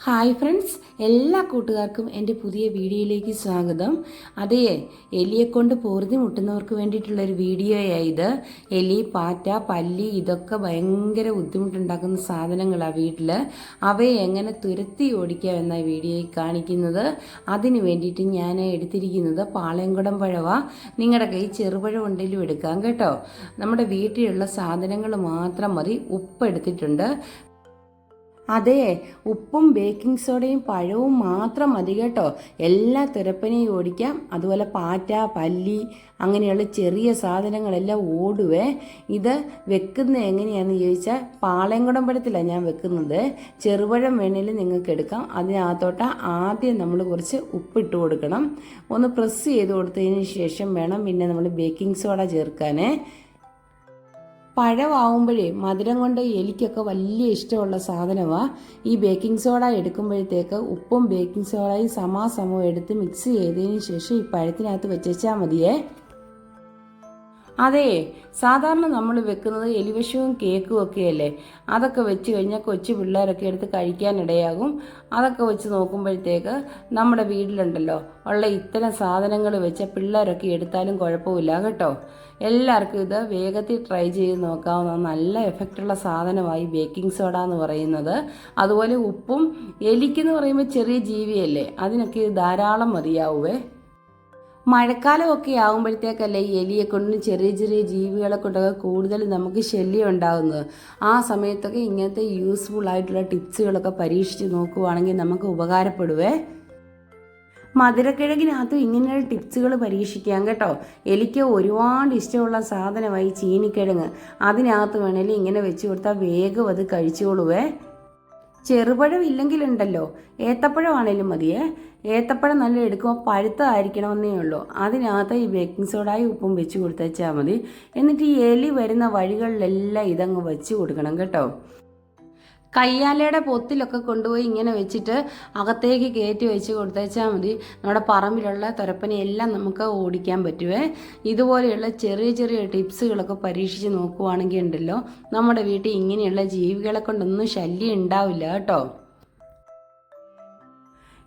Hi friends എല്ലാ കൂട്ടുകാർക്കും എന്റെ പുതിയ വീഡിയോയിലേക്ക് സ്വാഗതം. അതേ എലിയെ കൊണ്ട് പൊറുതി മുട്ടുന്നവർക്ക് വേണ്ടിയിട്ടുള്ളൊരു വീഡിയോയാണ് ഇത് എലി പാറ്റ പല്ലി ഇതൊക്കെ ഭയങ്കര ബുദ്ധിമുട്ടുണ്ടാക്കുന്ന സാധനങ്ങളാണ് വീട്ടിൽ അവയെ എങ്ങനെ തുരത്തി ഓടിക്കാം എന്ന വീഡിയോയിൽ കാണിക്കുന്നത്. അതിന് വേണ്ടിയിട്ട് ഞാൻ എടുത്തിരിക്കുന്നത് പാളയംകുടം പഴവ. നിങ്ങളുടെ കൈ ചെറുപഴം ഉണ്ടെങ്കിലും എടുക്കാം കേട്ടോ. നമ്മുടെ വീട്ടിലുള്ള സാധനങ്ങൾ മാത്രം മതി. ഉപ്പ് എടുത്തിട്ടുണ്ട്. അതെ ഉപ്പും ബേക്കിംഗ് സോഡയും പഴവും മാത്രം മതി കേട്ടോ. എല്ലാ തിരപ്പനെയും ഓടിക്കാം. അതുപോലെ പാറ്റ പല്ലി അങ്ങനെയുള്ള ചെറിയ സാധനങ്ങളെല്ലാം ഓടുവേ. ഇത് വെക്കുന്നത് എങ്ങനെയാണെന്ന് ചോദിച്ചാൽ പാളയംകുടമ്പഴത്തിലാണ് ഞാൻ വെക്കുന്നത്. ചെറുപഴം വേണേലും നിങ്ങൾക്ക് എടുക്കാം. അതിനകത്തോട്ട് ആദ്യം നമ്മൾ കുറച്ച് ഉപ്പിട്ട് കൊടുക്കണം. ഒന്ന് പ്രസ് ചെയ്ത് കൊടുത്തതിന് ശേഷം വേണം പിന്നെ നമ്മൾ ബേക്കിംഗ് സോഡ ചേർക്കാനേ. പഴമാവുമ്പോഴേ മധുരം കൊണ്ട് എലിക്കൊക്കെ വലിയ ഇഷ്ടമുള്ള സാധനമാണ് ഈ ബേക്കിംഗ് സോഡ എടുക്കുമ്പോഴത്തേക്ക് ഉപ്പും ബേക്കിംഗ് സോഡയും സമാസമവും എടുത്ത് മിക്സ് ചെയ്തതിന് ശേഷം ഈ പഴത്തിനകത്ത് വെച്ചാൽ മതിയേ. അതെ സാധാരണ നമ്മൾ വെക്കുന്നത് എലിവശവും കേക്കും ഒക്കെയല്ലേ? അതൊക്കെ വെച്ച് കഴിഞ്ഞാൽ കൊച്ചു പിള്ളേരൊക്കെ എടുത്ത് കഴിക്കാനിടയാകും അതൊക്കെ വെച്ച് നോക്കുമ്പോഴത്തേക്ക് നമ്മുടെ വീട്ടിലുണ്ടല്ലോ ഉള്ള ഇത്തരം സാധനങ്ങൾ വെച്ച പിള്ളേരൊക്കെ എടുത്താലും കുഴപ്പമില്ല കേട്ടോ. എല്ലാവർക്കും ഇത് വേഗത്തിൽ ട്രൈ ചെയ്ത് നോക്കാവുന്ന നല്ല എഫക്റ്റുള്ള സാധനമായി ബേക്കിംഗ് സോഡ എന്ന് പറയുന്നത്. അതുപോലെ ഉപ്പും എലിക്കെന്ന് പറയുമ്പോൾ ചെറിയ ജീവിയല്ലേ? അതിനൊക്കെ ധാരാളം മതിയാവുവേ. മഴക്കാലമൊക്കെ ആകുമ്പോഴത്തേക്കല്ലേ ഈ എലിയെ കൊണ്ടും ചെറിയ ചെറിയ ജീവികളെ കൊണ്ടൊക്കെ കൂടുതൽ നമുക്ക് ശല്യം ഉണ്ടാകുന്നത് ആ സമയത്തൊക്കെ ഇങ്ങനത്തെ യൂസ്ഫുൾ ആയിട്ടുള്ള ടിപ്സുകളൊക്കെ പരീക്ഷിച്ച് നോക്കുവാണെങ്കിൽ നമുക്ക് ഉപകാരപ്പെടുവേ. മധുരക്കിഴങ്ങിനകത്തും ഇങ്ങനെയുള്ള ടിപ്സുകൾ പരീക്ഷിക്കാം കേട്ടോ. എനിക്ക് ഒരുപാട് ഇഷ്ടമുള്ള സാധനമായി ചീനിക്കിഴങ്ങ്. അതിനകത്ത് വേണമെങ്കിൽ ഇങ്ങനെ വെച്ച് കൊടുത്താൽ വേഗം അത് കഴിച്ചോളുവേ. ചെറുപഴം ഇല്ലെങ്കിലുണ്ടല്ലോ ഏത്തപ്പഴമാണേലും മതിയേ ഏത്തപ്പഴം നല്ല എടുക്കുമ്പോൾ പഴുത്തതായിരിക്കണമെന്നേ ഉള്ളൂ. അതിനകത്ത് ഈ ബേക്കിംഗ് സോഡായി ഉപ്പും വെച്ച് കൊടുത്തേച്ചാൽ മതി. എന്നിട്ട് ഈ എലി വരുന്ന വഴികളിലെല്ലാം ഇതങ്ങ് വെച്ച് കൊടുക്കണം കേട്ടോ. കയ്യാലയുടെ പൊത്തിലൊക്കെ കൊണ്ടുപോയി ഇങ്ങനെ വെച്ചിട്ട് അകത്തേക്ക് കയറ്റി വെച്ച് കൊടുത്തേച്ചാൽ മതി. നമ്മുടെ പറമ്പിലുള്ള തുരപ്പനെ എല്ലാം നമുക്ക് ഓടിക്കാൻ പറ്റുവേ. ഇതുപോലെയുള്ള ചെറിയ ചെറിയ ടിപ്സുകളൊക്കെ പരീക്ഷിച്ച് നോക്കുവാണെങ്കിൽ ഉണ്ടല്ലോ നമ്മുടെ വീട്ടിൽ ഇങ്ങനെയുള്ള ജീവികളെ കൊണ്ടൊന്നും ശല്യം ഉണ്ടാവില്ല കേട്ടോ.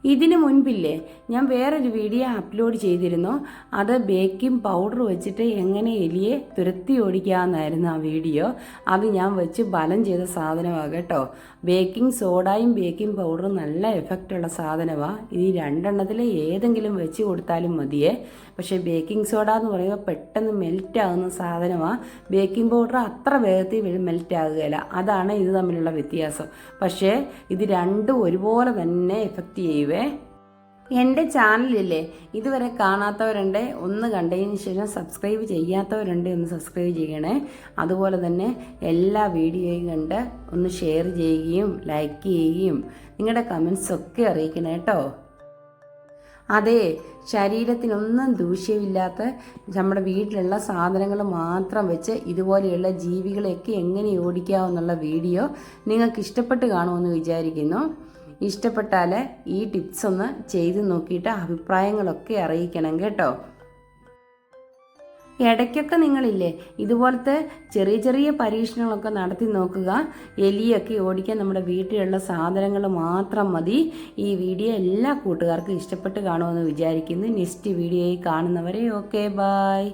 ഇതിന് മുൻപില്ലേ ഞാൻ വേറൊരു വീഡിയോ അപ്ലോഡ് ചെയ്തിരുന്നു. അത് ബേക്കിംഗ് പൗഡർ വെച്ചിട്ട് എങ്ങനെ എലിയെ തുരത്തി ഓടിക്കാമെന്നായിരുന്നു ആ വീഡിയോ. അത് ഞാൻ വെച്ച് ബലം ചെയ്ത സാധനമാണ് കേട്ടോ. ബേക്കിംഗ് സോഡയും ബേക്കിംഗ് പൗഡറും നല്ല എഫക്റ്റുള്ള സാധനമാണ് ഈ രണ്ടെണ്ണത്തിൽ ഏതെങ്കിലും വെച്ച് കൊടുത്താലും മതിയേ. പക്ഷേ ബേക്കിംഗ് സോഡ എന്ന് പറയുമ്പോൾ പെട്ടെന്ന് മെൽറ്റ് ആകുന്ന സാധനമാണ് ബേക്കിംഗ് പൗഡർ അത്ര വേഗത്തിൽ മെൽറ്റ് ആകുകയില്ല. അതാണ് ഇത് തമ്മിലുള്ള വ്യത്യാസം. പക്ഷേ ഇത് രണ്ടും ഒരുപോലെ തന്നെ എഫക്റ്റ് ചെയ്യുവേ എന്റെ ചാനലില്ലേ ഇതുവരെ കാണാത്തവരുണ്ട് ഒന്ന് കണ്ടതിന് ശേഷം സബ്സ്ക്രൈബ് ചെയ്യാത്തവരുണ്ട് ഒന്ന് സബ്സ്ക്രൈബ് ചെയ്യണേ. അതുപോലെ തന്നെ എല്ലാ വീഡിയോയും കണ്ട് ഒന്ന് ഷെയർ ചെയ്യുകയും ലൈക്ക് ചെയ്യുകയും നിങ്ങളുടെ കമൻസ് ഒക്കെ അറിയിക്കണേ കേട്ടോ. അതെ ശരീരത്തിനൊന്നും ദൂഷ്യമില്ലാത്ത നമ്മുടെ വീട്ടിലുള്ള സാധനങ്ങൾ മാത്രം വെച്ച് ഇതുപോലെയുള്ള ജീവികളെയൊക്കെ എങ്ങനെ ഓടിക്കാമെന്നുള്ള വീഡിയോ നിങ്ങൾക്ക് ഇഷ്ടപ്പെട്ട് കാണുമെന്ന് വിചാരിക്കുന്നു. ഇഷ്ടപ്പെട്ടാൽ ഈ ടിപ്സ് ഒന്ന് ചെയ്ത് നോക്കിയിട്ട് അഭിപ്രായങ്ങളൊക്കെ അറിയിക്കണം കേട്ടോ. ഇടയ്ക്കൊക്കെ നിങ്ങളില്ലേ ഇതുപോലത്തെ ചെറിയ ചെറിയ പരീക്ഷണങ്ങളൊക്കെ നടത്തി നോക്കുക. എലിയൊക്കെ ഓടിക്കാൻ നമ്മുടെ വീട്ടിലുള്ള സാധനങ്ങൾ മാത്രം മതി. ഈ വീഡിയോ എല്ലാ കൂട്ടുകാർക്കും ഇഷ്ടപ്പെട്ട് കാണുമെന്ന് വിചാരിക്കുന്നു. നെക്സ്റ്റ് വീഡിയോയിൽ കാണുന്നവരെ ഓക്കെ ബായ്